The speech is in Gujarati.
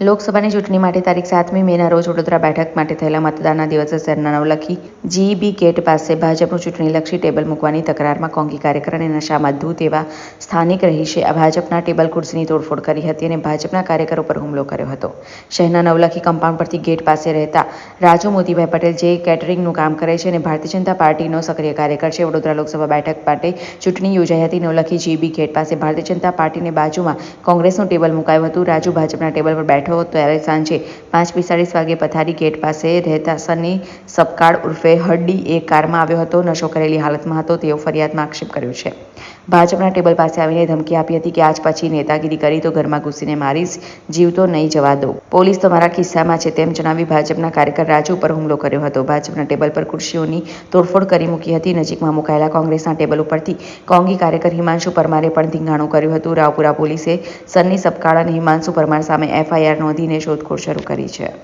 લોકસભાની ચૂંટણી માટે તારીખ સાતમી મેના રોજ વડોદરા બેઠક માટે થયેલા મતદાનના દિવસે શહેરના નવલખી જીઈબી ગેટ પાસે ભાજપનું ચૂંટણીલક્ષી ટેબલ મૂકવાની તકરારમાં કોંગી કાર્યકર અને નશામાં ધૂત એવા સ્થાનિક રહીશે. ભાજપના ટેબલ ખુરશીની તોડફોડ કરી હતી અને ભાજપના કાર્યકરો પર હુમલો કર્યો હતો. શહેરના નવલખી કમ્પાઉન્ડ પરથી ગેટ પાસે રહેતા રાજુ મોતીભાઈ પટેલ જે કેટરિંગનું કામ કરે છે અને ભારતીય જનતા પાર્ટીનો સક્રિય કાર્યકર છે, વડોદરા લોકસભા બેઠક માટે ચૂંટણી યોજાઈ હતી. નવલખી જીબી ગેટ પાસે ભારતીય જનતા પાર્ટીની બાજુમાં કોંગ્રેસનું ટેબલ મુકાયું હતું. રાજુ ભાજપના ટેબલ પર બેઠો ત્યારે સાંજે પાંચ પિસ્તાળીસ વાગે પથારી ગેટ પાસે રહેતા સની સપકાળ ઉર્ફે હડ્ડી એ કારમાં આવ્યો હતો, નશો કરેલી હાલતમાં હતો તેવો ફરિયાદમાં આક્ષેપ કર્યો છે. ભાજપના ટેબલ પાસે આવીને ધમકી આપી હતી કે આજ પછી નેતાગીરી કરી તો ઘરમાં ઘૂસીને મારીશ જીવતો નહીં જવા દો. પોલીસ તમારા ખિસ્સામાં છે તેમ જણાવી ભાજપના કાર્યકર રાજુ પર હુમલો કર્યો હતો. ભાજપના ટેબલ પર ખુરશીઓની તોડફોડ કરી મૂકી હતી, નજીકમાં મુકાયેલા કોંગ્રેસના ટેબલ ઉપરથી કોંગી કાર્યકર હિમાંશુ પરમારે પણ ધીંગાણું કર્યું હતું. રાવપુરા પોલીસે સન્ની સપકાળ અને હિમાંશુ પરમાર સામે એફઆઈઆર નોંધીને શોધખોળ શરૂ કરી છે.